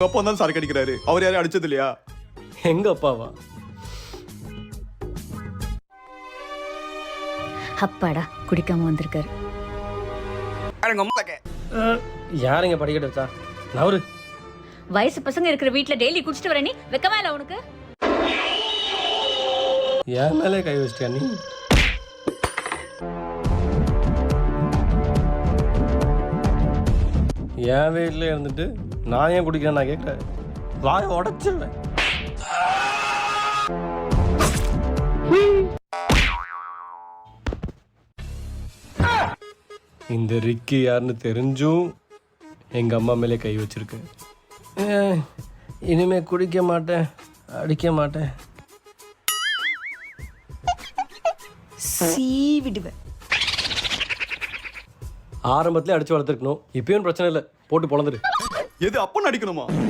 அப்பா தான் சரக்கு அடிக்கிறாரு அவர் யாரும் அடிச்சது இல்லையா எங்க அப்பாவா? அப்பாடா குடிக்காம வந்திருக்காரு. அஹ், யாருங்க படிக்கட்டு வச்சா? நவரு. வயசு பசங்க இருக்கிற வீட்ல டெய்லி குடிச்சிட்டு வர நீ? வெக்கமா இல்ல உனக்கு? என் மேலே கை வச்சிட்டியா நீ? என் வீட்டில் இருந்துட்டு நான் ஏன் குடிக்கிறேன் நான் கேட்குறேன் வாயை உடச்சிருவேன் இந்த ரிக்கி யாருன்னு தெரிஞ்சும் எங்கள் அம்மா மேலே கை வச்சிருக்கு. ஏன், இனிமே குடிக்க மாட்டேன் அடிக்க மாட்டேன். சீவிடுவேன். ஆரம்பத்திலே அடிச்சு வளர்த்துருக்கணும். இப்பயும் பிரச்சனை இல்லை. போட்டு பொழந்துரு. எது அப்பன்னு அடிக்கணுமா